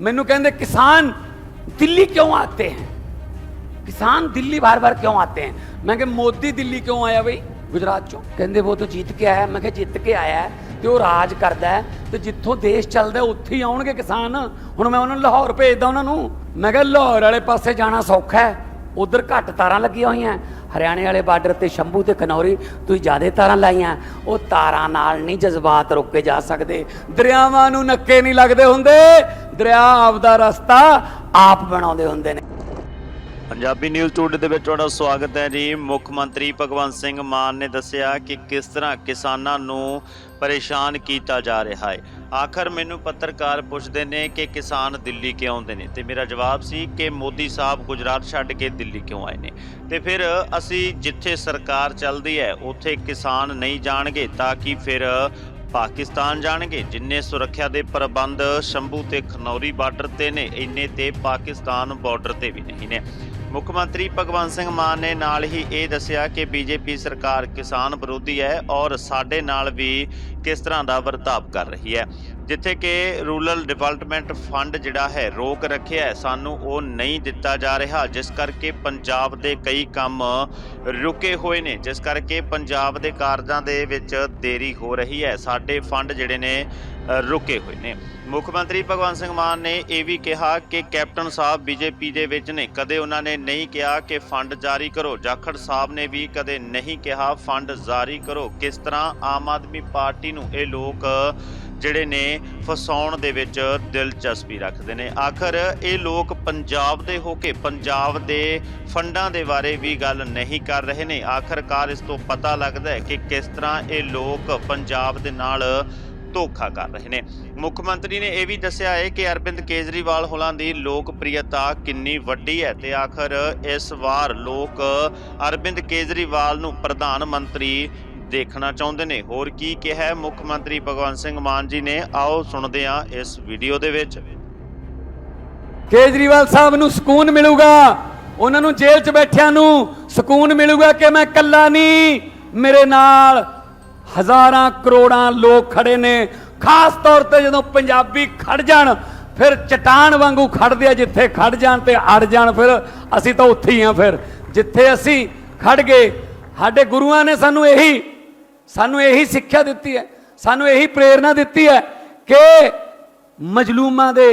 ਮੈਨੂੰ ਕਹਿੰਦੇ, ਕਿਸਾਨ, ਦਿੱਲੀ ਕਿਉਂ ਆਤੇ ਹਨ ਕਿਸਾਨ ਦਿੱਲੀ ਬਾਰ-ਬਾਰ ਕਿਉਂ ਆਤੇ ਹਨ ਮੈਂ ਕਿਹਾ, ਮੋਦੀ ਦਿੱਲੀ ਕਿਉਂ ਆਇਆ ਬਈ? ਗੁਜਰਾਤ ਚੋਂ। ਕਹਿੰਦੇ ਉਹ ਤਾਂ ਜੀਤ ਕੇ ਆਇਆ ਮੈਂ ਕਿਹਾ, ਜਿੱਤ ਕੇ ਆਇਆ ਤੇ ਉਹ ਰਾਜ ਕਰਦਾ ਤੇ ਜਿੱਥੋਂ ਦੇਸ਼ ਚੱਲਦਾ, ਉੱਥੇ ਹੀ ਆਉਣਗੇ ਕਿਸਾਨ। ਹੁਣ ਮੈਂ ਉਹਨਾਂ ਨੂੰ ਲਾਹੌਰ ਭੇਜਦਾ ਉਹਨਾਂ ਨੂੰ। ਮੈਂ ਕਿਹਾ, ਲਾਹੌਰ ਵਾਲੇ ਪਾਸੇ ਜਾਣਾ ਸੌਖਾ ਹੈ। ਉਧਰ ਘੱਟ ਤਾਰਾਂ ਲੱਗੀਆਂ ਹੋਈਆਂ ਹਰਿਆਣੇ ਵਾਲੇ ਬਾਰਡਰ ਤੇ ਸ਼ੰਭੂ ਤੇ ਕਨੌਰੀ ਤੁਸੀਂ ਜ਼ਿਆਦਾ ਤਾਰਾਂ ਲਾਈਆਂ ਉਹ ਤਾਰਾਂ ਨਾਲ ਨਹੀਂ ਜਜ਼ਬਾਤ ਰੁੱਕੇ ਜਾ ਸਕਦੇ। ਦਰਿਆਵਾਂ ਨੂੰ ਨੱਕੇ ਨਹੀਂ ਲੱਗਦੇ ਹੁੰਦੇ। ਦਰਿਆ ਆਪਦਾ ਰਸਤਾ ਆਪ ਬਣਾਉਂਦੇ ਹੁੰਦੇ ਨੇ। ਪੰਜਾਬੀ ਨਿਊਜ਼ ਟੂਡੇ ਦੇ ਵਿੱਚ ਤੁਹਾਡਾ ਸਵਾਗਤ ਹੈ ਜੀ। ਮੁੱਖ ਮੰਤਰੀ ਭਗਵੰਤ ਸਿੰਘ ਮਾਨ ਨੇ ਦੱਸਿਆ ਕਿ ਕਿਸ ਤਰ੍ਹਾਂ ਕਿਸਾਨਾਂ ਨੂੰ ਪਰੇਸ਼ਾਨ ਕੀਤਾ ਜਾ ਰਿਹਾ ਹੈ। ਆਖਰ ਮੈਨੂੰ ਪੱਤਰਕਾਰ ਪੁੱਛਦੇ ਨੇ ਕਿ ਕਿਸਾਨ ਦਿੱਲੀ ਕਿਉਂ ਆਉਂਦੇ ਨੇ? ਤੇ ਮੇਰਾ ਜਵਾਬ ਸੀ ਕਿ ਮੋਦੀ ਸਾਹਿਬ ਗੁਜਰਾਤ ਛੱਡ ਕੇ ਦਿੱਲੀ ਕਿਉਂ ਆਏ ਨੇ? ਤੇ ਫਿਰ ਅਸੀਂ ਜਿੱਥੇ ਸਰਕਾਰ ਚੱਲਦੀ ਹੈ, ਉੱਥੇ ਕਿਸਾਨ ਨਹੀਂ ਜਾਣਗੇ ਤਾਂ ਕਿ ਫਿਰ ਪਾਕਿਸਤਾਨ ਜਾਣਗੇ, ਜਿੰਨੇ ਸੁਰੱਖਿਆ ਦੇ ਪ੍ਰਬੰਧ ਸ਼ੰਭੂ ਤੇ ਖਨੌਰੀ ਬਾਰਡਰ ਤੇ ਨੇ, ਇੰਨੇ ਤੇ ਪਾਕਿਸਤਾਨ ਬਾਰਡਰ ਤੇ ਵੀ ਨਹੀਂ ਨੇ। ਮੁੱਖ ਮੰਤਰੀ ਭਗਵੰਤ ਸਿੰਘ ਮਾਨ ਨੇ ਨਾਲ ਹੀ ਇਹ ਦੱਸਿਆ ਕਿ ਬੀਜੇਪੀ ਸਰਕਾਰ ਕਿਸਾਨ ਵਿਰੋਧੀ ਹੈ ਔਰ ਸਾਡੇ ਨਾਲ ਵੀ ਕਿਸ ਤਰ੍ਹਾਂ ਦਾ ਵਰਤਾਵ ਕਰ ਰਹੀ ਹੈ। ਜਿੱਥੇ ਕਿ ਰੂਰਲ ਡਿਵੈਲਪਮੈਂਟ ਫੰਡ ਜਿਹੜਾ ਹੈ ਰੋਕ ਰੱਖਿਆ ਹੈ, ਸਾਨੂੰ ਉਹ ਨਹੀਂ ਦਿੱਤਾ ਜਾ ਰਿਹਾ, ਜਿਸ ਕਰਕੇ ਪੰਜਾਬ ਦੇ ਕਈ ਕੰਮ ਰੁਕੇ ਹੋਏ ਨੇ, ਜਿਸ ਕਰਕੇ ਪੰਜਾਬ ਦੇ ਕਾਰਜਾਂ ਦੇ ਵਿੱਚ ਦੇਰੀ ਹੋ ਰਹੀ ਹੈ, ਸਾਡੇ ਫੰਡ ਜਿਹੜੇ ਨੇ ਰੁਕੇ ਹੋਏ ਨੇ। ਮੁੱਖ ਮੰਤਰੀ ਭਗਵੰਤ ਸਿੰਘ ਮਾਨ ਨੇ ਇਹ ਵੀ ਕਿਹਾ ਕਿ ਕੈਪਟਨ ਸਾਹਿਬ ਬੀਜੇਪੀ ਦੇ ਵਿੱਚ ਨੇ, ਕਦੇ ਉਹਨਾਂ ਨੇ ਨਹੀਂ ਕਿਹਾ ਕਿ ਫੰਡ ਜਾਰੀ ਕਰੋ, ਜਾਖੜ ਸਾਹਿਬ ਨੇ ਵੀ ਕਦੇ ਨਹੀਂ ਕਿਹਾ ਫੰਡ ਜਾਰੀ ਕਰੋ। ਕਿਸ ਤਰ੍ਹਾਂ ਆਮ ਆਦਮੀ ਪਾਰਟੀ ਨੂੰ ਇਹ ਲੋਕ ਜਿਹੜੇ ਨੇ ਫਸਾਉਣ ਦੇ ਵਿੱਚ ਦਿਲਚਸਪੀ ਰੱਖਦੇ ਨੇ। ਆਖਰ ਇਹ ਲੋਕ ਪੰਜਾਬ ਦੇ ਹੋ ਕੇ ਪੰਜਾਬ ਦੇ ਫੰਡਾਂ ਦੇ ਬਾਰੇ ਵੀ ਗੱਲ ਨਹੀਂ ਕਰ ਰਹੇ ਨੇ। ਆਖਰਕਾਰ ਇਸ ਤੋਂ ਪਤਾ ਲੱਗਦਾ ਹੈ ਕਿ ਕਿਸ ਤਰ੍ਹਾਂ ਇਹ ਲੋਕ ਪੰਜਾਬ ਦੇ ਨਾਲ ਧੋਖਾ ਕਰ ਰਹੇ ਨੇ। ਮੁੱਖ ਮੰਤਰੀ ਨੇ ਇਹ ਵੀ ਦੱਸਿਆ ਹੈ ਕਿ ਅਰਵਿੰਦ ਕੇਜਰੀਵਾਲ ਹੋਲਾਂ ਦੀ ਲੋਕਪ੍ਰਿਯਤਾ ਕਿੰਨੀ ਵੱਡੀ ਹੈ ਤੇ ਆਖਰ ਇਸ ਵਾਰ ਲੋਕ ਅਰਵਿੰਦ ਕੇਜਰੀਵਾਲ ਨੂੰ ਪ੍ਰਧਾਨ ਮੰਤਰੀ ਦੇਖਣਾ ਚਾਹੁੰਦੇ ਨੇ। ਹੋਰ ਕੀ ਕਿਹਾ ਮੁੱਖ ਮੰਤਰੀ ਭਗਵੰਤ ਸਿੰਘ ਮਾਨ ਜੀ ਨੇ? ਆਓ ਸੁਣਦੇ ਹਾਂ ਇਸ ਵੀਡੀਓ ਦੇ ਵਿੱਚ। ਕੇਜਰੀਵਾਲ ਸਾਹਿਬ ਨੂੰ ਸਕੂਨ ਮਿਲੂਗਾ। ਉਹਨਾਂ ਨੂੰ ਜੇਲ੍ਹ 'ਚ ਬੈਠਿਆਂ ਨੂੰ ਸਕੂਨ ਮਿਲੂਗਾ ਕਿ ਮੈਂ ਇਕੱਲਾ ਨਹੀਂ। ਮੇਰੇ ਨਾਲ ਹਜ਼ਾਰਾਂ ਕਰੋੜਾਂ ਲੋਕ ਖੜੇ ਨੇ। ਖਾਸ ਤੌਰ ਤੇ ਜਦੋਂ ਪੰਜਾਬੀ ਖੜ ਜਾਣ, ਫਿਰ ਚਟਾਨ ਵਾਂਗੂ ਖੜਦੇ ਆ, ਜਿੱਥੇ ਖੜ ਜਾਣ ਤੇ ਅੜ ਜਾਣ, ਫਿਰ ਅਸੀਂ ਤਾਂ ਉੱਥੇ ਹੀ ਆ ਫਿਰ। ਜਿੱਥੇ ਅਸੀਂ ਖੜ ਗਏ, ਸਾਡੇ ਗੁਰੂਆਂ ਨੇ ਸਾਨੂੰ ਇਹੀ ਸਾਨੂੰ ਇਹੀ ਸਿੱਖਿਆ ਦਿੱਤੀ ਹੈ ਸਾਨੂੰ ਇਹੀ ਪ੍ਰੇਰਣਾ ਦਿੱਤੀ ਹੈ ਕਿ ਮਜਲੂਮਾਂ ਦੇ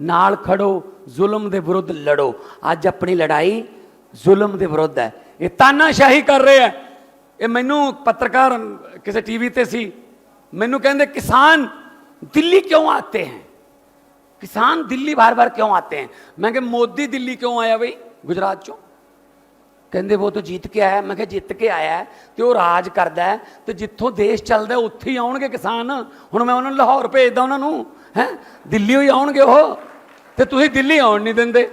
ਨਾਲ ਖੜੋ ਜ਼ੁਲਮ ਦੇ ਵਿਰੁੱਧ ਲੜੋ ਅੱਜ ਆਪਣੀ ਲੜਾਈ ਜ਼ੁਲਮ ਦੇ ਵਿਰੁੱਧ ਹੈ ਇਹ ਤਾਨਾਸ਼ਾਹੀ ਕਰ ਰਹੇ ਹੈ ਇਹ ਮੈਨੂੰ ਪੱਤਰਕਾਰ ਕਿਸੇ ਟੀਵੀ ਤੇ ਸੀ ਮੈਨੂੰ ਕਹਿੰਦੇ ਕਿਸਾਨ ਦਿੱਲੀ ਕਿਉਂ ਆਤੇ ਹੈ किसान दिल्ली बार बार क्यों आते हैं मैं कहा मोदी दिल्ली क्यों आया भाई गुजरात चों ਕਹਿੰਦੇ ਉਹ ਤਾਂ ਜਿੱਤ ਕੇ ਆਇਆ ਮੈਂ ਕਿਹਾ, ਜਿੱਤ ਕੇ ਆਇਆ ਹੈ ਤੇ ਉਹ ਰਾਜ ਕਰਦਾ ਹੈ ਤੇ ਜਿੱਥੋਂ ਦੇਸ਼ ਚੱਲਦਾ ਉੱਥੇ ਹੀ ਆਉਣਗੇ ਕਿਸਾਨ। ਹੁਣ ਮੈਂ ਉਹਨਾਂ ਨੂੰ ਲਾਹੌਰ ਭੇਜਦਾ ਉਹਨਾਂ ਨੂੰ, ਹੈ? ਦਿੱਲੀ ਹੀ ਆਉਣਗੇ ਉਹ। ਤੇ ਤੁਸੀਂ ਦਿੱਲੀ ਆਉਣ ਨਹੀਂ ਦਿੰਦੇ।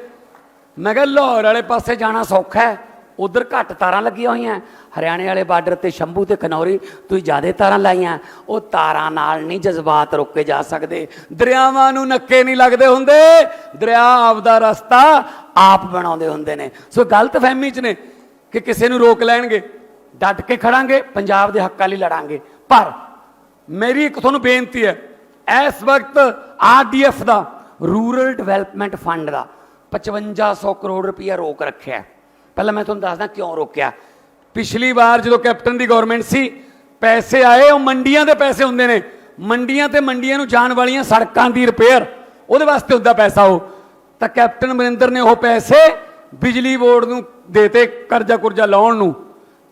ਮੈਂ ਕਿਹਾ, ਲਾਹੌਰ ਵਾਲੇ ਪਾਸੇ ਜਾਣਾ ਸੌਖਾ ਹੈ। ਉਧਰ ਘੱਟ ਤਾਰਾਂ ਲੱਗੀਆਂ ਹੋਈਆਂ ਹਰਿਆਣੇ ਵਾਲੇ ਬਾਰਡਰ ਤੇ ਸ਼ੰਭੂ ਤੇ ਕਨੌਰੀ, ਤੁਸੀਂ ਜ਼ਿਆਦਾ ਤਾਰਾਂ ਲਾਈਆਂ। ਉਹ ਤਾਰਾਂ ਨਾਲ ਨਹੀਂ ਜਜ਼ਬਾਤ ਰੋਕੇ ਜਾ ਸਕਦੇ। ਦਰਿਆਵਾਂ ਨੂੰ ਨੱਕੇ ਨਹੀਂ ਲੱਗਦੇ ਹੁੰਦੇ। ਦਰਿਆ ਆਪਦਾ ਰਸਤਾ ਆਪ ਬਣਾਉਂਦੇ ਹੁੰਦੇ ਨੇ। ਸੋ ਗਲਤ ਫਹਿਮੀ ਚ ਨੇ। ਕਿ ਕਿਸੇ ਨੂੰ ਰੋਕ ਲੈਣਗੇ? ਡਟ ਕੇ ਖੜਾਂਗੇ, ਪੰਜਾਬ ਦੇ ਹੱਕਾਂ ਲਈ ਲੜਾਂਗੇ। ਪਰ ਮੇਰੀ ਇੱਕ ਤੁਹਾਨੂੰ ਬੇਨਤੀ ਹੈ, ਇਸ ਵਕਤ ਆਰਡੀਐਫ ਦਾ, ਰੂਰਲ ਡਿਵੈਲਪਮੈਂਟ ਫੰਡ ਦਾ 5500 ਕਰੋੜ ਰੁਪਇਆ ਰੋਕ ਰੱਖਿਆ ਪਹਿਲਾਂ ਮੈਂ ਤੁਹਾਨੂੰ ਦੱਸਦਾ ਕਿਉਂ ਰੋਕਿਆ। ਪਿਛਲੀ ਵਾਰ ਜਦੋਂ ਕੈਪਟਨ ਦੀ ਗਵਰਨਮੈਂਟ ਸੀ, ਪੈਸੇ ਆਏ, ਉਹ ਮੰਡੀਆਂ ਦੇ ਪੈਸੇ ਹੁੰਦੇ ਨੇ। ਮੰਡੀਆਂ ਤੇ ਮੰਡੀਆਂ ਨੂੰ ਜਾਣ ਵਾਲੀਆਂ ਸੜਕਾਂ ਦੀ ਰਿਪੇਅਰ ਉਹਦੇ ਵਾਸਤੇ ਹੁੰਦਾ ਪੈਸਾ ਉਹ। ਤਾਂ ਕੈਪਟਨ ਅਮਰਿੰਦਰ ਨੇ ਉਹ ਪੈਸੇ ਬਿਜਲੀ ਬੋਰਡ ਨੂੰ ਦੇਤੇ ਕਰਜ਼ਾ ਕੁਰਜ਼ਾ ਲਾਉਣ ਨੂੰ।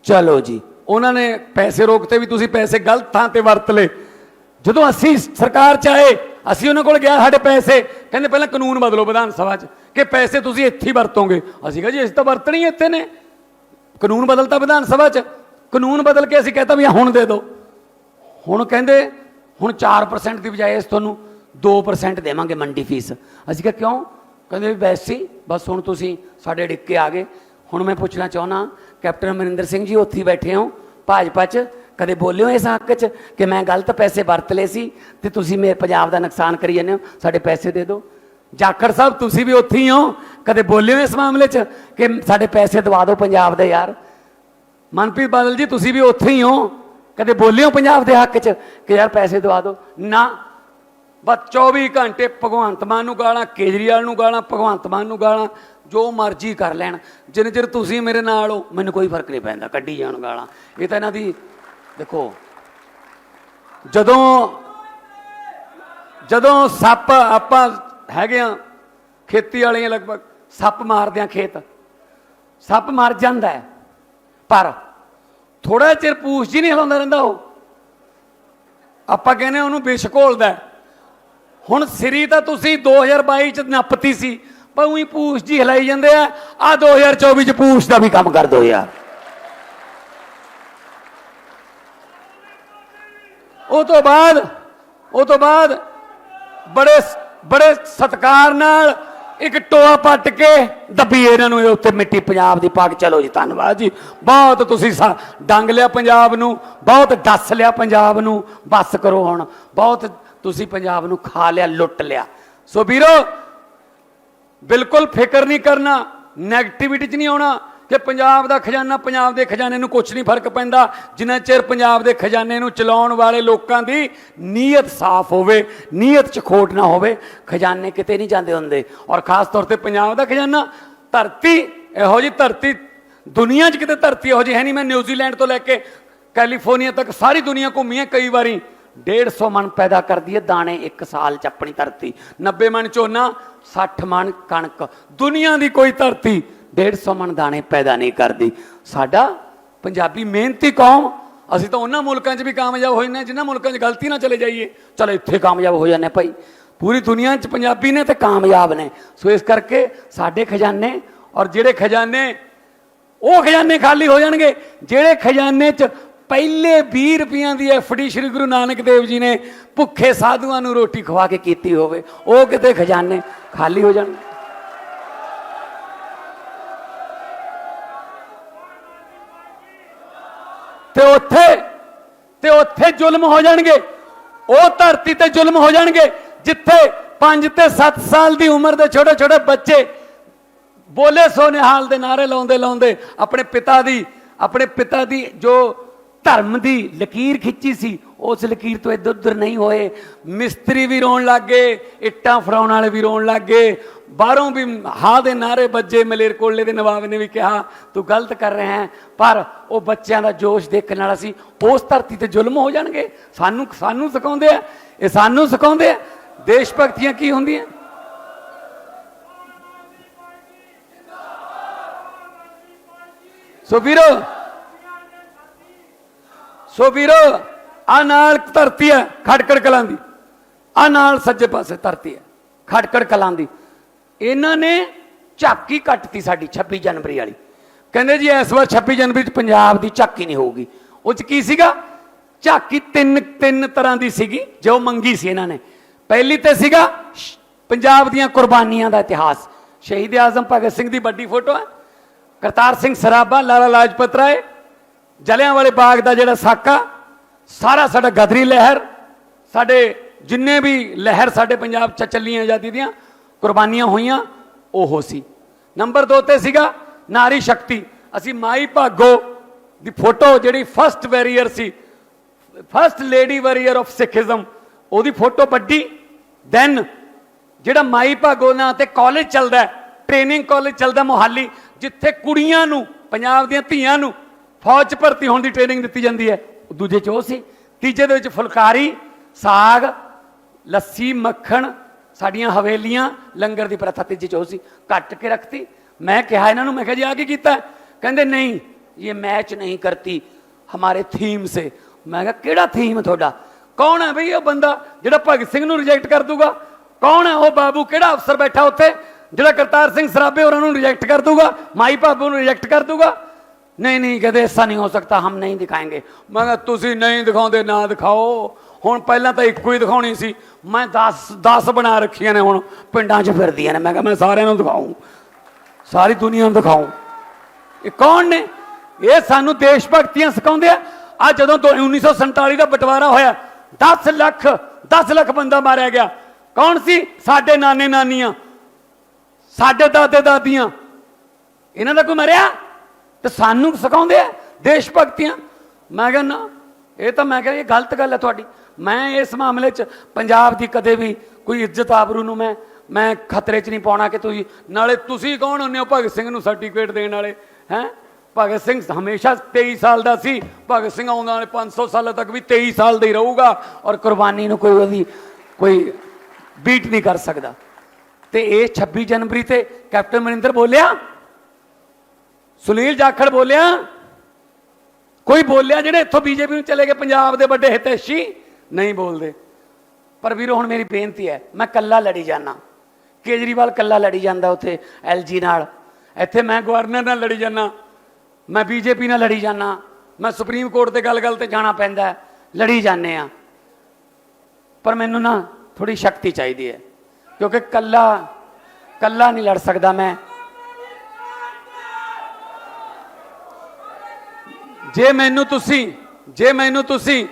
ਚਲੋ ਜੀ। ਉਹਨਾਂ ਨੇ ਪੈਸੇ ਰੋਕਤੇ ਵੀ ਤੁਸੀਂ ਪੈਸੇ ਗਲਤ ਥਾਂ ਤੇ ਵਰਤ ਲਏ। ਜਦੋਂ ਅਸੀਂ ਸਰਕਾਰ ਚ ਆਏ ਅਸੀਂ ਉਹਨਾਂ ਕੋਲ ਗਿਆ ਸਾਡੇ ਪੈਸੇ। ਕਹਿੰਦੇ ਪਹਿਲਾਂ ਕਾਨੂੰਨ ਬਦਲੋ ਵਿਧਾਨ ਸਭਾ ਚ ਕਿ ਪੈਸੇ ਤੁਸੀਂ ਇੱਥੇ ਹੀ ਵਰਤੋਗੇ। ਅਸੀਂ ਕਿਹਾ ਜੀ ਅਸੀਂ ਤਾਂ ਵਰਤਣੀ ਇੱਥੇ ਨੇ। ਕਾਨੂੰਨ ਬਦਲਤਾ ਵਿਧਾਨ ਸਭਾ ਚ। ਕਾਨੂੰਨ ਬਦਲ ਕੇ ਅਸੀਂ ਕਹਤਾ ਵੀ ਹੁਣ ਦੇ ਦਿਓ। ਹੁਣ ਕਹਿੰਦੇ ਹੁਣ 4% ਦੀ ਬਜਾਏ ਇਸ ਤੁਹਾਨੂੰ 2% ਦੇਵਾਂਗੇ ਮੰਡੀ ਫੀਸ। ਅਸੀਂ ਕਿਹਾ ਕਿਉਂ? ਕਹਿੰਦੇ ਵੀ ਵੈਸੇ ਹੀ ਬਸ ਹੁਣ ਤੁਸੀਂ ਸਾਡੇ ਡਿੱਕੇ ਆ ਗਏ। ਹੁਣ ਮੈਂ ਪੁੱਛਣਾ ਚਾਹੁੰਦਾ, ਕੈਪਟਨ ਅਮਰਿੰਦਰ ਸਿੰਘ ਜੀ ਉੱਥੇ ਹੀ ਬੈਠੇ ਹੋ, ਭਾਜਪਾ 'ਚ? ਕਦੇ ਬੋਲਿਓ ਇਸ ਹੱਕ 'ਚ ਕਿ ਮੈਂ ਗਲਤ ਪੈਸੇ ਵਰਤ ਲਏ ਸੀ ਤੇ ਤੁਸੀਂ ਮੇਰੇ ਪੰਜਾਬ ਦਾ ਨੁਕਸਾਨ ਕਰੀ ਜਾਂਦੇ ਹੋ, ਸਾਡੇ ਪੈਸੇ ਦੇ ਦਿਓ। ਜਾਖੜ ਸਾਹਿਬ, ਤੁਸੀਂ ਵੀ ਉੱਥੇ ਹੀ ਹੋ, ਕਦੇ ਬੋਲਿਓ ਇਸ ਮਾਮਲੇ 'ਚ ਕਿ ਸਾਡੇ ਪੈਸੇ ਦਵਾ ਦਿਓ ਪੰਜਾਬ ਦੇ ਯਾਰ। ਮਨਪ੍ਰੀਤ ਬਾਦਲ ਜੀ, ਤੁਸੀਂ ਵੀ ਉੱਥੇ ਹੀ ਹੋ, ਕਦੇ ਬੋਲਿਓ ਪੰਜਾਬ ਦੇ ਹੱਕ 'ਚ ਕਿ ਯਾਰ ਪੈਸੇ ਦਵਾ ਦਿਓ। ਨਾ ਬਸ 24 ਘੰਟੇ ਭਗਵੰਤ ਮਾਨ ਨੂੰ ਗਾਲਾਂ, ਕੇਜਰੀਵਾਲ ਨੂੰ ਗਾਲਾਂ, ਭਗਵੰਤ ਮਾਨ ਨੂੰ ਗਾਲਾਂ, ਜੋ ਮਰਜ਼ੀ ਕਰ ਲੈਣ। ਜਿੰਨੇ ਚਿਰ ਤੁਸੀਂ ਮੇਰੇ ਨਾਲ ਹੋ, ਮੈਨੂੰ ਕੋਈ ਫ਼ਰਕ ਨਹੀਂ ਪੈਂਦਾ, ਕੱਢੀ ਜਾਣ ਗਾਲਾਂ। ਇਹ ਤਾਂ ਇਹਨਾਂ ਦੀ, ਦੇਖੋ, ਜਦੋਂ ਜਦੋਂ ਸੱਪ ਆਪਾਂ ਹੈਗੇ ਆ ਖੇਤੀ ਵਾਲੀਆਂ ਲਗਭਗ, ਸੱਪ ਮਾਰਦੇ ਆ ਖੇਤ। ਸੱਪ ਮਰ ਜਾਂਦਾ ਹੈ, ਪਰ ਥੋੜਾ ਚਿਰ ਪੂਛ ਜੀ ਨਹੀਂ ਹਿਲਾਉਂਦਾ ਰਹਿੰਦਾ ਉਹ। ਆਪਾਂ ਕਹਿੰਦੇ ਉਹਨੂੰ ਵਿਸ਼ ਘੋਲਦਾ ਹੁਣ ਸ੍ਰੀ ਤਾਂ ਤੁਸੀਂ 2022 ਚ ਨੱਪਤੀ ਸੀ ਪਰ ਉਹੀ ਪੂਛ ਜੀ ਹਿਲਾਈ ਜਾਂਦੇ ਆ ਆ 2024 ਚ ਪੂਛ ਦਾ ਵੀ ਕੰਮ ਕਰ ਦੋ ਯਾਰ ਉਹ ਤੋਂ ਬਾਅਦ, ਉਹ ਤੋਂ ਬਾਅਦ ਬੜੇ ਬੜੇ ਸਤਕਾਰ ਨਾਲ ਇੱਕ ਟੋਆ ਪੱਟ ਕੇ ਦੱਬੀ ਇਹਨਾਂ ਨੂੰ, ਇਹ ਉੱਤੇ ਮਿੱਟੀ ਪੰਜਾਬ ਦੀ ਪਾ ਚਲੋ ਜੀ, ਧੰਨਵਾਦ ਜੀ। ਬਹੁਤ ਤੁਸੀਂ ਸਾ- ਡੰਗ ਲਿਆ ਪੰਜਾਬ ਨੂੰ, ਬਹੁਤ ਦੱਸ ਲਿਆ ਪੰਜਾਬ ਨੂੰ, ਬਸ ਕਰੋ ਹੁਣ। ਬਹੁਤ ਤੁਸੀਂ ਪੰਜਾਬ ਨੂੰ ਖਾ ਲਿਆ, ਲੁੱਟ ਲਿਆ। ਸੋ ਵੀਰੋ, ਬਿਲਕੁਲ ਫਿਕਰ ਨਹੀਂ ਕਰਨਾ 네ਗੇਟਿਵਿਟੀ 'ਚ ਨਹੀਂ ਆਉਣਾ ਕਿ ਪੰਜਾਬ ਦਾ ਖਜ਼ਾਨਾ ਪੰਜਾਬ ਦੇ ਖਜ਼ਾਨੇ ਨੂੰ ਕੁਝ ਨਹੀਂ ਫ਼ਰਕ ਪੈਂਦਾ। ਜਿੰਨਾ ਚਿਰ ਪੰਜਾਬ ਦੇ ਖਜ਼ਾਨੇ ਨੂੰ ਚਲਾਉਣ ਵਾਲੇ ਲੋਕਾਂ ਦੀ ਨੀਅਤ ਸਾਫ਼ ਹੋਵੇ, ਨੀਅਤ 'ਚ ਖੋਟ ਨਾ ਹੋਵੇ, ਖਜ਼ਾਨੇ ਕਿਤੇ ਨਹੀਂ ਜਾਂਦੇ ਹੁੰਦੇ। ਔਰ ਖਾਸ ਤੌਰ ਤੇ ਪੰਜਾਬ ਦਾ ਖਜ਼ਾਨਾ, ਧਰਤੀ ਇਹੋ ਜੀ ਧਰਤੀ, ਦੁਨੀਆ 'ਚ ਕਿਤੇ ਧਰਤੀ ਇਹੋ ਜੀ ਹੈ ਨਹੀਂ। ਮੈਂ ਨਿਊਜ਼ੀਲੈਂਡ ਤੋਂ ਲੈ ਕੇ ਕੈਲੀਫੋਰਨੀਆ ਤੱਕ ਸਾਰੀ ਦੁਨੀਆ ਘੁੰਮੀ ਹੈ ਕਈ ਵਾਰੀ। 150 ਮਣ ਪੈਦਾ ਕਰਦੀ ਹੈ ਦਾਣੇ ਇੱਕ ਸਾਲ ਚ ਆਪਣੀ ਧਰਤੀ। 90 ਮਣ ਝੋਨਾ 60 ਮਣ ਕਣਕ। ਦੁਨੀਆ ਦੀ ਕੋਈ ਧਰਤੀ 150 ਮਣ ਦਾਣੇ ਪੈਦਾ ਨਹੀਂ ਕਰਦੀ। ਸਾਡਾ ਪੰਜਾਬੀ ਮਿਹਨਤੀ ਕੌਮ, ਅਸੀਂ ਤਾਂ ਉਹਨਾਂ ਮੁਲਕਾਂ 'ਚ ਵੀ ਕਾਮਯਾਬ ਹੋਏ ਨੇ, ਜਿਨ੍ਹਾਂ ਮੁਲਕਾਂ 'ਚ ਗਲਤੀ ਨਾਲ ਚਲੇ ਜਾਈਏ। ਚਲ ਇੱਥੇ ਕਾਮਯਾਬ ਹੋ ਜਾਂਦੇ ਭਾਈ। ਪੂਰੀ ਦੁਨੀਆ 'ਚ ਪੰਜਾਬੀ ਨੇ ਤੇ ਕਾਮਯਾਬ ਨੇ। ਸੋ ਇਸ ਕਰਕੇ ਸਾਡੇ ਖਜ਼ਾਨੇ ਔਰ ਜਿਹੜੇ ਖਜ਼ਾਨੇ ਉਹ ਖਜ਼ਾਨੇ ਖਾਲੀ ਹੋ ਜਾਣਗੇ। ਜਿਹੜੇ ਖਜ਼ਾਨੇ 'ਚ ਪਹਿਲੇ 20 ਰੁਪਈਆਂ ਦੀ ਐਫਡੀ ਸ੍ਰੀ ਗੁਰੂ ਨਾਨਕ ਦੇਵ ਜੀ ਨੇ, ਭੁੱਖੇ ਸਾਧੂਆਂ ਨੂੰ ਰੋਟੀ ਖਵਾ ਕੇ ਕੀਤੀ ਹੋਵੇ। ਉਹ ਕਿਤੇ ਖਜ਼ਾਨੇ ਖਾਲੀ ਹੋ ਜਾਣ। ਤੇ ਉੱਥੇ ਤੇ ਉੱਥੇ ਜ਼ੁਲਮ ਹੋ ਜਾਣਗੇ। ਉਹ ਧਰਤੀ ਤੇ ਜ਼ੁਲਮ ਹੋ ਜਾਣਗੇ, ਜਿੱਥੇ 5 ਤੇ 7 ਸਾਲ ਦੀ ਉਮਰ ਦੇ ਛੋਟੇ ਛੋਟੇ ਬੱਚੇ ਬੋਲੇ ਸੋਨਿਹਾਲ ਦੇ ਨਾਰੇ ਲਾਉਂਦੇ ਲਾਉਂਦੇ ਆਪਣੇ ਪਿਤਾ ਦੀ, ਆਪਣੇ ਪਿਤਾ ਦੀ ਜੋ ਧਰਮ ਦੀ ਲਕੀਰ ਖਿੱਚੀ ਸੀ, ਉਸ ਲਕੀਰ ਤੋਂ ਇੱਧਰ ਉੱਧਰ ਨਹੀਂ ਹੋਏ। ਮਿਸਤਰੀ ਵੀ ਰੋਣ ਲੱਗੇ ਇੱਟਾਂ ਫੜਾਉਣ ਵਾਲੇ ਵੀ ਰੋਣ ਲੱਗੇ ਬਾਹਰੋਂ ਵੀ ਹਾ ਦੇ ਨਾਰੇ ਵੱਜੇ ਮਲੇਰਕੋਟਲੇ ਦੇ ਨਵਾਬ ਨੇ ਵੀ ਕਿਹਾ, ਤੂੰ ਗਲਤ ਕਰ ਰਿਹਾ ਹੈ। ਪਰ ਉਹ ਬੱਚਿਆਂ ਦਾ ਜੋਸ਼ ਦੇਖਣ ਵਾਲਾ ਸੀ, ਉਸ ਧਰਤੀ ਤੇ ਜ਼ੁਲਮ ਹੋ ਜਾਣਗੇ। ਸਾਨੂੰ ਸਾਨੂੰ ਸਿਖਾਉਂਦੇ ਆ, ਇਹ ਸਾਨੂੰ ਸਿਖਾਉਂਦੇ ਆ। ਦੇਸ਼ ਭਗਤੀਆਂ ਕੀ ਹੁੰਦੀਆਂ? ਸੋ ਵੀਰੋ ਸੋ ਵੀਰੋ, ਆ ਨਾਲ ਧਰਤੀ ਹੈ ਖੜਕੜ ਕਲਾਂ ਦੀ। ਆ ਨਾਲ ਸੱਜੇ ਪਾਸੇ ਧਰਤੀ ਹੈ ਖੜਕੜ ਕਲਾਂ ਦੀ। ਇਹਨਾਂ ਨੇ ਝਾਕੀ ਕੱਟਤੀ ਸਾਡੀ 26 ਜਨਵਰੀ ਵਾਲੀ। ਕਹਿੰਦੇ ਜੀ, ਇਸ ਵਾਰ 26 ਜਨਵਰੀ ਚ ਪੰਜਾਬ ਦੀ ਝਾਕੀ ਨਹੀਂ ਹੋਊਗੀ। ਉਹ ਚ ਕੀ ਸੀਗਾ? ਝਾਕੀ ਤਿੰਨ ਤਿੰਨ ਤਰ੍ਹਾਂ ਦੀ ਸੀਗੀ, ਜੋ ਮੰਗੀ ਸੀ ਇਹਨਾਂ ਨੇ। ਪਹਿਲੀ ਤੇ ਸੀਗਾ ਪੰਜਾਬ ਦੀਆਂ ਕੁਰਬਾਨੀਆਂ ਦਾ ਇਤਿਹਾਸ। ਸ਼ਹੀਦ ਆਜ਼ਮ ਭਗਤ ਸਿੰਘ ਦੀ ਵੱਡੀ ਫੋਟੋ ਹੈ। ਕਰਤਾਰ ਸਿੰਘ ਸਰਾਭਾ, ਲਾਲਾ ਲਾਜਪਤ ਰਾਏ ਜਲਿਆਂ ਵਾਲੇ ਬਾਗ ਦਾ ਜਿਹੜਾ ਸਾਕਾ, ਸਾਰਾ ਸਾਡਾ ਗਦਰੀ ਲਹਿਰ, ਸਾਡੇ ਜਿੰਨੇ ਵੀ ਲਹਿਰ ਸਾਡੇ ਪੰਜਾਬ ਚ ਚੱਲੀਆਂ ਆਜ਼ਾਦੀ ਦੀਆਂ, ਕੁਰਬਾਨੀਆਂ ਹੋਈਆਂ, ਉਹ ਸੀ। ਨੰਬਰ 2 ਤੇ ਸੀਗਾ ਨਾਰੀ ਸ਼ਕਤੀ। ਅਸੀਂ ਮਾਈ ਭਾਗੋ ਦੀ ਫੋਟੋ ਜਿਹੜੀ first warrior C first lady warrior of Sikhism ਉਹਦੀ ਫੋਟੋ ਵੱਡੀ। ਦੈਨ ਜਿਹੜਾ ਮਾਈ ਭਾਗੋ ਨਾਂ ਤੇ ਕਾਲਜ ਚੱਲਦਾ ਟ੍ਰੇਨਿੰਗ ਕਾਲਜ ਚੱਲਦਾ ਮੋਹਾਲੀ, ਜਿੱਥੇ ਕੁੜੀਆਂ ਨੂੰ, ਪੰਜਾਬ ਦੀਆਂ ਧੀਆਂ ਨੂੰ ਫੌਜ 'ਚ ਭਰਤੀ ਹੋਣ ਦੀ ਟ੍ਰੇਨਿੰਗ ਦਿੱਤੀ ਜਾਂਦੀ ਹੈ। ਦੂਜੇ 'ਚ ਉਹ ਸੀ। ਤੀਜੇ ਦੇ ਵਿੱਚ ਫੁਲਕਾਰੀ, ਸਾਗ, ਲੱਸੀ, ਮੱਖਣ, ਸਾਡੀਆਂ ਹਵੇਲੀਆਂ, ਲੰਗਰ ਦੀ ਪ੍ਰਥਾ ਤੀਜੇ 'ਚ ਉਹ ਸੀ। ਕੱਟ ਕੇ ਰੱਖਤੀ। ਮੈਂ ਕਿਹਾ ਇਹਨਾਂ ਨੂੰ, ਮੈਂ ਕਿਹਾ ਜੀ ਆ ਕੀ ਕੀਤਾ? ਕਹਿੰਦੇ ਨਹੀਂ, ਇਹ ਮੈਚ ਨਹੀਂ ਕਰਤੀ। ਹਮਾਰੇ ਥੀਮ ਸੇ। ਮੈਂ ਕਿਹਾ, ਕਿਹੜਾ ਥੀਮ ਤੁਹਾਡਾ? ਕੌਣ ਹੈ ਬਈ ਉਹ ਬੰਦਾ ਜਿਹੜਾ ਭਗਤ ਸਿੰਘ ਨੂੰ ਰਿਜੈਕਟ ਕਰ ਦੂਗਾ? ਕੌਣ ਹੈ ਉਹ ਬਾਬੂ? ਕਿਹੜਾ ਅਫਸਰ ਬੈਠਾ ਉੱਥੇ ਜਿਹੜਾ ਕਰਤਾਰ ਸਿੰਘ ਸਰਾਭੇ ਉਹਨਾਂ ਨੂੰ ਰਿਜੈਕਟ ਕਰ ਦੂਗਾ? ਮਾਈ ਬਾਬੂ ਨੂੰ ਰਿਜੈਕਟ ਕਰ ਦੂਗਾ? ਨਹੀਂ ਨਹੀਂ ਕਦੇ ਐਸਾ ਨਹੀਂ ਹੋ ਸਕਦਾ ਹਮ ਨਹੀਂ ਦਿਖਾएंगे ਮੈਂ ਕਿਹਾ ਤੁਸੀਂ ਨਹੀਂ ਦਿਖਾਉਂਦੇ ਨਾ ਦਿਖਾਓ ਹੁਣ ਪਹਿਲਾਂ ਤਾਂ ਇੱਕੋ ਹੀ ਦਿਖਾਉਣੀ ਸੀ ਮੈਂ 10 10 ਬਣਾ ਰੱਖੀਆਂ ਨੇ ਹੁਣ ਪਿੰਡਾਂ 'ਚ ਫਿਰਦੀਆਂ ਨੇ ਮੈਂ ਕਿਹਾ ਮੈਂ ਸਾਰਿਆਂ ਨੂੰ ਦਿਖਾਉਂ ਸਾਰੀ ਦੁਨੀਆ ਨੂੰ ਦਿਖਾਉਂ ਇਹ ਕੌਣ ਨੇ ਇਹ ਸਾਨੂੰ ਦੇਸ਼ ਭਗਤੀਆਂ ਸਿਖਾਉਂਦੇ ਆ ਆ ਜਦੋਂ ਤੋਂ 1947 ਦਾ ਬਟਵਾਰਾ ਹੋਇਆ 10 ਲੱਖ 10 ਲੱਖ ਬੰਦਾ ਮਾਰਿਆ ਗਿਆ ਕੌਣ ਸੀ ਸਾਡੇ ਨਾਨੇ ਨਾਨੀਆਂ ਸਾਡੇ ਦਾਦੇ ਦਾਦੀਆਂ ਇਹਨਾਂ ਦਾ ਕੋਈ ਮਰਿਆ ਤੇ ਸਾਨੂੰ ਸਿਖਾਉਂਦੇ ਆ, ਦੇਸ਼ ਭਗਤੀਆਂ। ਮੈਂ ਕਹਿੰਦਾ ਇਹ ਤਾਂ ਮੈਂ ਕਹਿੰਦਾ ਇਹ ਗਲਤ ਗੱਲ ਹੈ ਤੁਹਾਡੀ। ਮੈਂ ਇਸ ਮਾਮਲੇ 'ਚ ਪੰਜਾਬ ਦੀ ਕਦੇ ਵੀ ਕੋਈ ਇੱਜ਼ਤ ਆਬਰੂ ਨੂੰ ਮੈਂ ਮੈਂ ਖਤਰੇ 'ਚ ਨਹੀਂ ਪਾਉਣਾ ਕਿ ਤੁਸੀਂ, ਨਾਲੇ ਤੁਸੀਂ ਕੌਣ ਹੁੰਦੇ ਹੋ ਭਗਤ ਸਿੰਘ ਨੂੰ ਸਰਟੀਫਿਕੇਟ ਦੇਣ ਵਾਲੇ? ਹੈ? ਭਗਤ ਸਿੰਘ ਹਮੇਸ਼ਾ 23 ਸਾਲ ਦਾ ਸੀ। ਭਗਤ ਸਿੰਘ ਆਉਂਦਾ ਵਾਲੇ 500 ਸਾਲਾਂ ਤੱਕ ਵੀ 23 ਸਾਲ ਦਾ ਹੀ ਰਹੂਗਾ ਔਰ ਕੁਰਬਾਨੀ ਨੂੰ ਕੋਈ ਉਹਦੀ, ਕੋਈ ਬੀਟ ਨਹੀਂ ਕਰ ਸਕਦਾ। ਤੇ ਇਹ 26 ਜਨਵਰੀ ਤੇ ਕੈਪਟਨ ਮਨਿੰਦਰ ਬੋਲਿਆ ਸੁਨੀਲ ਜਾਖੜ ਬੋਲਿਆ, ਕੋਈ ਬੋਲਿਆ ਜਿਹੜੇ ਇੱਥੋਂ ਬੀਜੇਪੀ ਨੂੰ ਚਲੇ ਗਏ ਪੰਜਾਬ ਦੇ ਵੱਡੇ ਹਿਤੈਸ਼ੀ? ਨਹੀਂ ਬੋਲਦੇ। ਪਰ ਵੀਰੋ, ਹੁਣ ਮੇਰੀ ਬੇਨਤੀ ਹੈ, ਮੈਂ ਕੱਲਾ ਲੜੀ ਜਾਣਾ ਕੇਜਰੀਵਾਲ ਕੱਲਾ ਲੜੀ ਜਾਂਦਾ ਉੱਥੇ ਐਲਜੀ ਨਾਲ। ਇੱਥੇ ਮੈਂ ਗਵਰਨਰ ਨਾਲ ਲੜੀ ਜਾਣਾ ਮੈਂ ਬੀਜੇਪੀ ਨਾਲ ਲੜੀ ਜਾਣਾ ਮੈਂ ਸੁਪਰੀਮ ਕੋਰਟ ਤੇ ਗੱਲ-ਗੱਲ ਤੇ ਜਾਣਾ ਪੈਂਦਾ, ਲੜੀ ਜਾਂਦੇ ਆ ਪਰ ਮੈਨੂੰ ਨਾ ਥੋੜੀ ਸ਼ਕਤੀ ਚਾਹੀਦੀ ਹੈ, ਕਿਉਂਕਿ ਕੱਲਾ ਕੱਲਾ ਨਹੀਂ ਲੜ ਸਕਦਾ ਮੈਂ। ਜੇ ਮੈਨੂੰ ਤੁਸੀਂ, ਜੇ ਮੈਨੂੰ ਤੁਸੀਂ,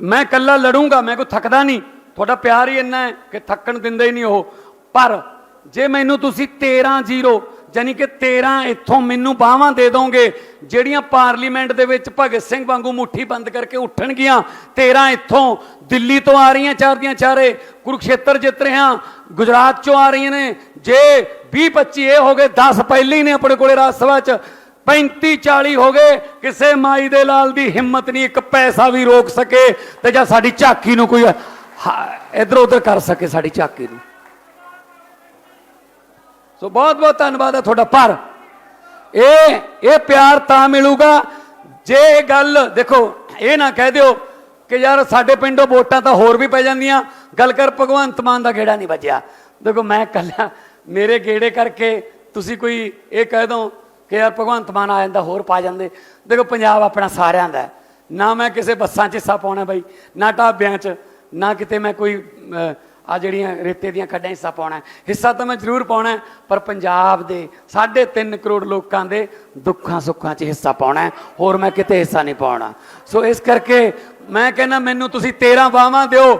ਮੈਂ ਇਕੱਲਾ ਲੜੂੰਗਾ, ਮੈਂ ਕੋਈ ਥੱਕਦਾ ਨਹੀਂ। ਤੁਹਾਡਾ ਪਿਆਰ ਹੀ ਇੰਨਾ ਹੈ ਕਿ ਥੱਕਣ ਦਿੰਦੇ ਹੀ ਨਹੀਂ ਉਹ। ਪਰ ਜੇ ਮੈਨੂੰ ਤੁਸੀਂ 13 ਜ਼ੀਰੋ ਯਾਨੀ ਕਿ 13 ਇੱਥੋਂ ਮੈਨੂੰ ਬਾਹਾਂ ਦੇ ਦੋਗੇ, ਜਿਹੜੀਆਂ ਪਾਰਲੀਮੈਂਟ ਦੇ ਵਿੱਚ ਭਗਤ ਸਿੰਘ ਵਾਂਗੂ ਮੁੱਠੀ ਬੰਦ ਕਰਕੇ ਉੱਠਣਗੀਆਂ 13 ਇੱਥੋਂ ਦਿੱਲੀ ਤੋਂ ਆ ਰਹੀਆਂ ਚਾਰ ਦੀਆਂ ਚਾਰੇ, ਕੁਰੂਕਸ਼ੇਤਰ ਜਿੱਤ ਰਿਹਾ ਗੁਜਰਾਤ ਚੋਂ ਆ ਰਹੀਆਂ ਨੇ, ਜੇ 20 25 ਇਹ ਹੋ ਗਏ 10 ਪਹਿਲੇ ਹੀ ਨੇ ਆਪਣੇ ਕੋਲੇ ਰਾਜ ਸਭਾ 'ਚ 35 40 ਹੋ ਗਏ, ਕਿਸੇ ਮਾਈ ਦੇ ਲਾਲ ਦੀ ਹਿੰਮਤ ਨਹੀਂ, ਇੱਕ ਪੈਸਾ ਵੀ ਰੋਕ ਸਕੇ ਤੇ ਜਾਂ ਸਾਡੀ ਝਾਕੀ ਨੂੰ ਕੋਈ ਇਧਰ ਉਧਰ ਕਰ ਸਕੇ ਸਾਡੀ ਝਾਕੀ ਨੂੰ। ਸੋ ਬਹੁਤ ਬਹੁਤ ਧੰਨਵਾਦ ਹੈ ਤੁਹਾਡਾ ਪਰ ਇਹ ਇਹ ਪਿਆਰ ਤਾਂ ਮਿਲੂਗਾ, ਜੇ ਇਹ ਗੱਲ, ਦੇਖੋ, ਇਹ ਨਾ ਕਹਿ ਦਿਓ ਕਿ ਯਾਰ ਸਾਡੇ ਪਿੰਡੋਂ ਵੋਟਾਂ ਤਾਂ ਹੋਰ ਵੀ ਪੈ ਜਾਂਦੀਆਂ, ਗੱਲ ਕਰ ਭਗਵੰਤ ਮਾਨ ਦਾ ਗੇੜਾ ਨਹੀਂ ਵੱਜਿਆ। ਦੇਖੋ ਮੈਂ ਕੱਲਾ ਮੇਰੇ ਗੇੜੇ ਕਰਕੇ ਤੁਸੀਂ ਕੋਈ ਇਹ ਕਹਿ ਦੋ ਕਿ ਯਾਰ ਭਗਵੰਤ ਮਾਨ ਆ ਜਾਂਦਾ, ਹੋਰ ਪਾ ਜਾਂਦੇ। ਦੇਖੋ, ਪੰਜਾਬ ਆਪਣਾ ਸਾਰਿਆਂ ਦਾ ਨਾ ਮੈਂ ਕਿਸੇ ਬੱਸਾਂ 'ਚ ਹਿੱਸਾ ਪਾਉਣਾ ਬਾਈ, ਨਾ ਢਾਬਿਆਂ 'ਚ, ਨਾ ਕਿਤੇ ਮੈਂ ਕੋਈ ਆ ਜਿਹੜੀਆਂ ਰੇਤੇ ਦੀਆਂ ਖੱਡਾਂ ਹਿੱਸਾ ਪਾਉਣਾ ਹਿੱਸਾ ਤਾਂ ਮੈਂ ਜ਼ਰੂਰ ਪਾਉਣਾ ਪਰ ਪੰਜਾਬ ਦੇ 3.5 ਕਰੋੜ ਲੋਕਾਂ ਦੇ ਦੁੱਖਾਂ ਸੁੱਖਾਂ 'ਚ ਹਿੱਸਾ ਪਾਉਣਾ ਹੋਰ ਮੈਂ ਕਿਤੇ ਹਿੱਸਾ ਨਹੀਂ ਪਾਉਣਾ। ਸੋ ਇਸ ਕਰਕੇ ਮੈਂ ਕਹਿੰਦਾ, ਮੈਨੂੰ ਤੁਸੀਂ 13 ਬਾਹਾਂ ਦਿਓ।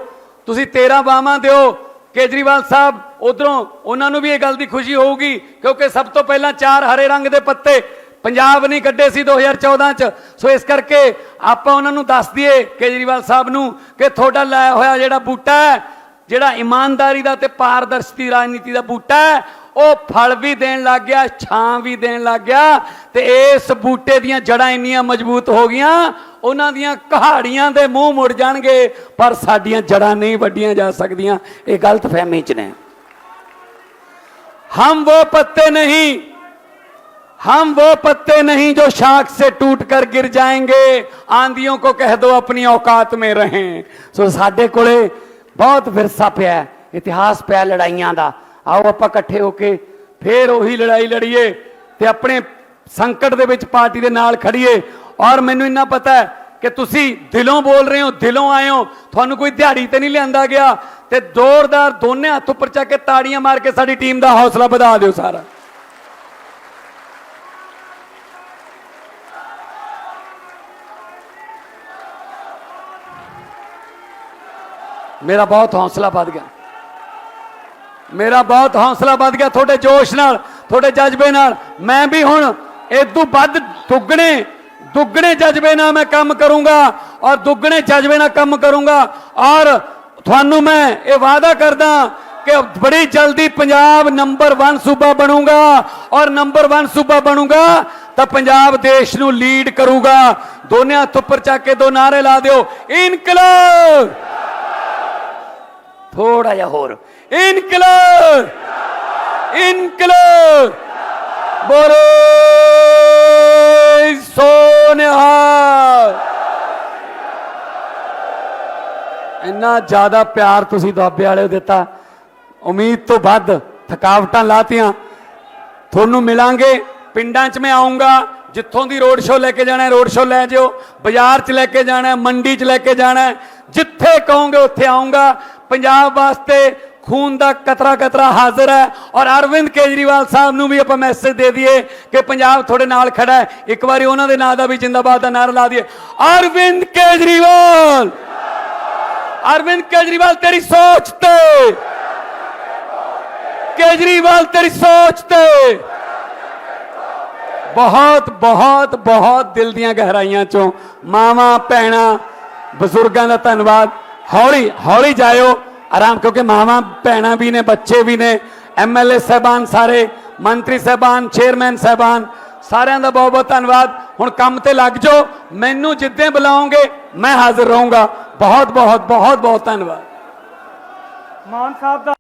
ਤੁਸੀਂ 13 ਬਾਹਾਂ ਦਿਓ। ਕੇਜਰੀਵਾਲ ਸਾਹਿਬ, ਉਧਰੋਂ ਉਹਨਾਂ ਨੂੰ ਵੀ ਇਹ ਗੱਲ ਦੀ ਖੁਸ਼ੀ ਹੋਊਗੀ, ਕਿਉਂਕਿ ਸਭ ਤੋਂ ਪਹਿਲਾਂ ਚਾਰ ਹਰੇ ਰੰਗ ਦੇ ਪੱਤੇ ਪੰਜਾਬ ਨਹੀਂ ਕੱਢੇ ਸੀ 2014 ਚ। ਸੋ ਇਸ ਕਰਕੇ ਆਪਾਂ ਉਹਨਾਂ ਨੂੰ ਦੱਸ ਦਈਏ ਕੇਜਰੀਵਾਲ ਸਾਹਿਬ ਨੂੰ ਕਿ ਤੁਹਾਡਾ ਲਾਇਆ ਹੋਇਆ ਜਿਹੜਾ ਬੂਟਾ ਹੈ, ਜਿਹੜਾ ਇਮਾਨਦਾਰੀ ਦਾ ਤੇ ਪਾਰਦਰਸ਼ਤੀ ਰਾਜਨੀਤੀ ਦਾ ਬੂਟਾ ਹੈ ਉਹ ਫਲ ਵੀ ਦੇਣ ਲੱਗ ਗਿਆ ਛਾਂ ਵੀ ਦੇਣ ਲੱਗ ਗਿਆ ਤੇ ਇਸ ਬੂਟੇ ਦੀਆਂ ਜੜਾਂ ਇੰਨੀਆਂ ਮਜ਼ਬੂਤ ਹੋ ਗਈਆਂ ਉਹਨਾਂ ਦੀਆਂ ਕਹਾੜੀਆਂ ਦੇ ਮੂੰਹ ਮੁੜ ਜਾਣਗੇ ਪਰ ਸਾਡੀਆਂ ਜੜਾਂ ਨਹੀਂ ਵੱਡੀਆਂ ਜਾ ਸਕਦੀਆਂ ਇਹ ਗਲਤ ਫਹਿਮੀ ਚ ਨੇ हम वो पत्ते नहीं हम वो पत्ते नहीं जो शाख से टूट कर गिर जाएंगे आंधियों को कह दो अपनी औकात में रहें ਸੋ ਸਾਡੇ ਕੋਲੇ ਬਹੁਤ ਵਿਰਸਾ ਪਿਆ ਹੈ, ਇਤਿਹਾਸ ਪਿਆ ਲੜਾਈਆਂ ਦਾ ਆਓ ਆਪਾਂ ਇਕੱਠੇ ਹੋ ਕੇ ਫੇਰ ਉਹੀ ਲੜਾਈ ਲੜੀਏ ਤੇ ਆਪਣੇ ਸੰਕਟ ਦੇ ਵਿੱਚ ਪਾਰਟੀ ਦੇ ਨਾਲ ਖੜੀਏ। ਔਰ ਮੈਨੂੰ ਇੰਨਾ ਪਤਾ ਹੈ ਕਿ ਤੁਸੀਂ ਦਿਲੋਂ ਬੋਲ ਰਹੇ ਹੋ, ਦਿਲੋਂ ਆਏ ਹੋ। ਤੁਹਾਨੂੰ ਕੋਈ ਦਿਹਾੜੀ ਤੇ ਨਹੀਂ ਲਿਆਂਦਾ ਗਿਆ। ਤੇ ਜ਼ੋਰਦਾਰ ਦੋਨੇ ਹੱਥ ਉੱਪਰ ਚੱਕ ਕੇ ਤਾੜੀਆਂ ਮਾਰ ਕੇ ਸਾਡੀ ਟੀਮ ਦਾ ਹੌਸਲਾ ਵਧਾ ਦਿਓ ਸਾਰਾ। ਮੇਰਾ ਬਹੁਤ ਹੌਸਲਾ ਵੱਧ ਗਿਆ। ਮੇਰਾ ਬਹੁਤ ਹੌਸਲਾ ਵੱਧ ਗਿਆ ਤੁਹਾਡੇ ਜੋਸ਼ ਨਾਲ, ਤੁਹਾਡੇ ਜਜ਼ਬੇ ਨਾਲ। ਮੈਂ ਵੀ ਹੁਣ ਇਦੋਂ ਵੱਧ ਦੁੱਗਣੇ ਦੁੱਗਣੇ ਜਜ਼ਬੇ ਨਾਲ ਮੈਂ ਕੰਮ ਕਰੂੰਗਾ ਔਰ ਦੁੱਗਣੇ ਜਜ਼ਬੇ ਨਾਲ ਕੰਮ ਕਰੂੰਗਾ। ਔਰ ਤੁਹਾਨੂੰ ਮੈਂ ਇਹ ਵਾਅਦਾ ਕਰਦਾ ਕਿ ਬੜੀ ਜਲਦੀ ਪੰਜਾਬ ਨੰਬਰ 1 ਸੂਬਾ ਬਣੂਗਾ। ਔਰ ਨੰਬਰ 1 ਸੂਬਾ ਬਣੂਗਾ ਤਾਂ ਪੰਜਾਬ ਦੇਸ਼ ਨੂੰ ਲੀਡ ਕਰੂਗਾ। ਦੋਨੇ ਹੱਥ ਉੱਪਰ ਚੱਕ ਕੇ ਦੋ ਨਾਰੇ ਲਾ ਦਿਓ। ਇਨਕਲਾਬ! ਥੋੜਾ ਜਿਹਾ ਹੋਰ। ਇਨਕਲਾਬ! ਇਨਕਲਾਬ! ਬੋਲੇ, ਸੋਨਿਹਾਲ! ਇੰਨਾ ਜ਼ਿਆਦਾ ਪਿਆਰ ਤੁਸੀਂ ਦੁਆਬੇ ਵਾਲੇ ਨੂੰ ਦਿੱਤਾ। ਉਮੀਦ ਤੋਂ ਵੱਧ ਥਕਾਵਟਾਂ ਲਾਤੀਆਂ। ਤੁਹਾਨੂੰ ਮਿਲਾਂਗੇ। ਪਿੰਡਾਂ 'ਚ ਮੈਂ ਆਉਂਗਾ ਜਿੱਥੋਂ ਦੀ ਰੋਡ ਸ਼ੋਅ ਲੈ ਕੇ ਜਾਣਾ ਰੋਡ ਸ਼ੋਅ ਲੈ ਜਿਓ। ਬਾਜ਼ਾਰ 'ਚ ਲੈ ਕੇ ਜਾਣਾ ਮੰਡੀ 'ਚ ਲੈ ਕੇ ਜਾਣਾ ਜਿੱਥੇ ਕਹੋਗੇ ਉੱਥੇ ਆਉਂਗਾ ਪੰਜਾਬ ਵਾਸਤੇ ਖੂਨ ਦਾ ਕਤਰਾ ਕਤਰਾ ਹਾਜ਼ਰ ਹੈ ਔਰ ਅਰਵਿੰਦ ਕੇਜਰੀਵਾਲ ਸਾਹਿਬ ਨੂੰ ਵੀ ਆਪਾਂ ਮੈਸੇਜ ਦੇ ਦਈਏ ਕਿ ਪੰਜਾਬ ਤੁਹਾਡੇ ਨਾਲ ਖੜਾ ਹੈ। ਇੱਕ ਵਾਰੀ ਉਹਨਾਂ ਦੇ ਨਾਂ ਦਾ ਵੀ ਜਿੰਦਾਬਾਦ ਦਾ ਨਾਰਾ ਲਾ ਦਈਏ। ਅਰਵਿੰਦ ਕੇਜਰੀਵਾਲ! ਅਰਵਿੰਦ ਕੇਜਰੀਵਾਲ, ਤੇਰੀ ਸੋਚ ਤੇ! ਕੇਜਰੀਵਾਲ, ਤੇਰੀ ਸੋਚ ਤੇ! ਬਹੁਤ ਬਹੁਤ ਬਹੁਤ ਦਿਲ ਦੀਆਂ ਗਹਿਰਾਈਆਂ ਚੋਂ ਮਾਵਾਂ, ਭੈਣਾਂ, ਬਜ਼ੁਰਗਾਂ ਦਾ ਧੰਨਵਾਦ। ਹੌਲੀ ਹੌਲੀ ਜਾਇਓ। ਆਰਾਮ ਕਿਉਂਕਿ ਮਾਵਾਂ, ਭੈਣਾਂ ਵੀ ਨੇ, ਬੱਚੇ ਵੀ ਨੇ। ਐਮਐਲਏ ਸਹਿਬਾਨ ਸਾਰੇ, ਮੰਤਰੀ ਸਹਿਬਾਨ ਚੇਅਰਮੈਨ ਸਹਿਬਾਨ, ਸਾਰਿਆਂ ਦਾ ਬਹੁਤ ਬਹੁਤ ਧੰਨਵਾਦ। ਹੁਣ ਕੰਮ ਤੇ ਲੱਗ ਜਾਓ। ਮੈਨੂੰ ਜਿੱਦਾਂ ਬੁਲਾਓਗੇ, ਮੈਂ ਹਾਜ਼ਰ ਰਹੂੰਗਾ। ਬਹੁਤ ਬਹੁਤ ਬਹੁਤ ਬਹੁਤ ਧੰਨਵਾਦ। ਮਾਨ ਸਾਹਿਬ ਦਾ